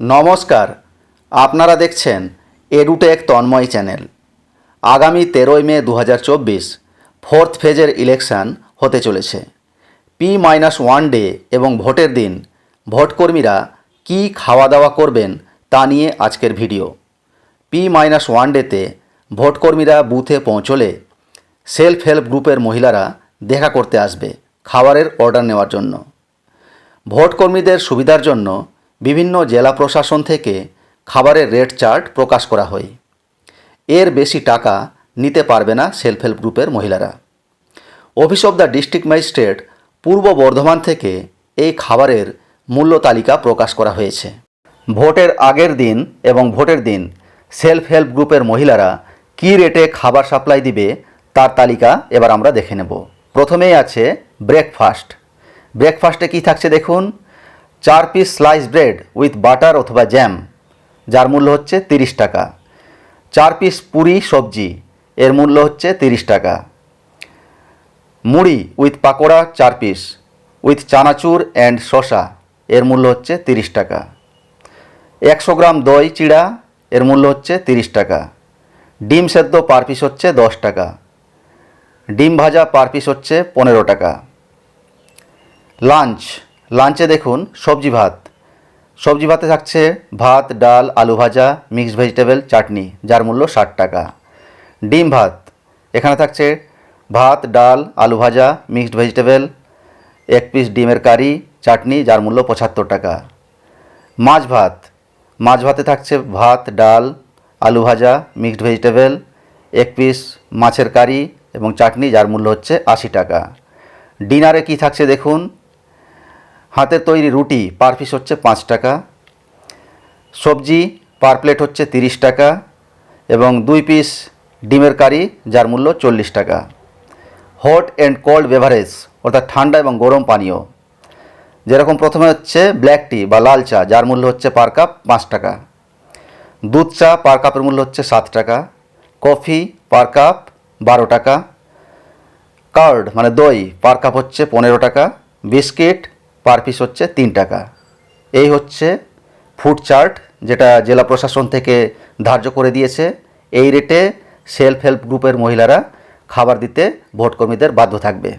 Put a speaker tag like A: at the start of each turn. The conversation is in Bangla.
A: নমস্কার, আপনারা দেখছেন এডুটেক তন্ময় চ্যানেল। আগামী তেরোই মে দু হাজার চব্বিশ, ফোর্থ ফেজের ইলেকশন হতে চলেছে। পি মাইনাস ওয়ান ডে এবং ভোটের দিন, ভোটকর্মীরা কী খাওয়া দাওয়া করবেন তা নিয়ে আজকের ভিডিও। পি মাইনাস ওয়ান ডেতে ভোটকর্মীরা বুথে পৌঁছলে সেলফ হেল্প গ্রুপের মহিলারা দেখা করতে আসবে খাবারের অর্ডার নেওয়ার জন্য। ভোটকর্মীদের সুবিধার জন্য বিভিন্ন জেলা প্রশাসন থেকে খাবারের রেট চার্ট প্রকাশ করা হয়। এর বেশি টাকা নিতে পারবে না সেলফ হেল্প গ্রুপের মহিলারা। Office of the district magistrate Purba Bardhaman থেকে এই খাবারের মূল্য তালিকা প্রকাশ করা হয়েছে। ভোটের আগের দিন এবং ভোটের দিন সেলফ হেল্প গ্রুপের মহিলারা কী রেটে খাবার সাপ্লাই দিবে তার তালিকা এবার আমরা দেখে নেব। প্রথমেই আছে ব্রেকফাস্ট। ব্রেকফাস্টে কী থাকছে দেখুন চার piece slice bread with butter অথবা জ্যাম যার মূল্য হচ্ছে তিরিশ টাকা। চার পিস পুরি সবজি, এর মূল্য হচ্ছে তিরিশ টাকা। মুড়ি উইথ পাকোড়া চার পিস উইথ চানাচুর অ্যান্ড শসা, এর মূল্য হচ্ছে তিরিশ টাকা। একশো গ্রাম দই চিড়া, এর মূল্য হচ্ছে তিরিশ টাকা। ডিম সেদ্ধ পার পিস হচ্ছে দশ টাকা। ডিম ভাজা পার পিস হচ্ছে পনেরো টাকা। লাঞ্চ লাঞ্চে দেখুন সবজি ভাত। সবজি ভাতে থাকছে ভাত, ডাল, আলু ভাজা মিক্সড ভেজিটেবল চাটনি, যার মূল্য ষাট টাকা। ডিম ভাত, এখানে থাকছে ভাত, ডাল, আলু ভাজা মিক্সড ভেজিটেবল এক পিস ডিমের কারি, চাটনি, যার মূল্য পঁচাত্তর টাকা। মাছ ভাত, মাছ ভাতে থাকছে ভাত, ডাল, আলু ভাজা মিক্সড ভেজিটেবল এক পিস মাছের কারি এবং চাটনি, যার মূল্য হচ্ছে আশি টাকা। ডিনারে কি থাকছে দেখুন হাতের তৈরি রুটি পার পিস হচ্ছে পাঁচ টাকা, সবজি পার প্লেট হচ্ছে তিরিশ টাকা এবং দুই পিস ডিমের কারি যার মূল্য চল্লিশ টাকা। হট অ্যান্ড কোল্ড বেভারেজ অর্থাৎ ঠান্ডা এবং গরম পানীয়। যেরকম প্রথমে হচ্ছে ব্ল্যাক টি বা লাল চা, যার মূল্য হচ্ছে পার কাপ পাঁচ টাকা। দুধ চা পার কাপের মূল্য হচ্ছে সাত টাকা। কফি পার কাপ বারো টাকা। কার্ড মানে দই পার কাপ হচ্ছে পনেরো টাকা। বিস্কিট পার পিস হচ্ছে তিন টাকা। এই হচ্ছে ফুড চার্ট যেটা জেলা প্রশাসন থেকে ধার্য করে দিয়েছে। এই রেটে সেলফ হেল্প গ্রুপের মহিলারা খাবার দিতে ভোটকর্মীদের বাধ্য থাকবে।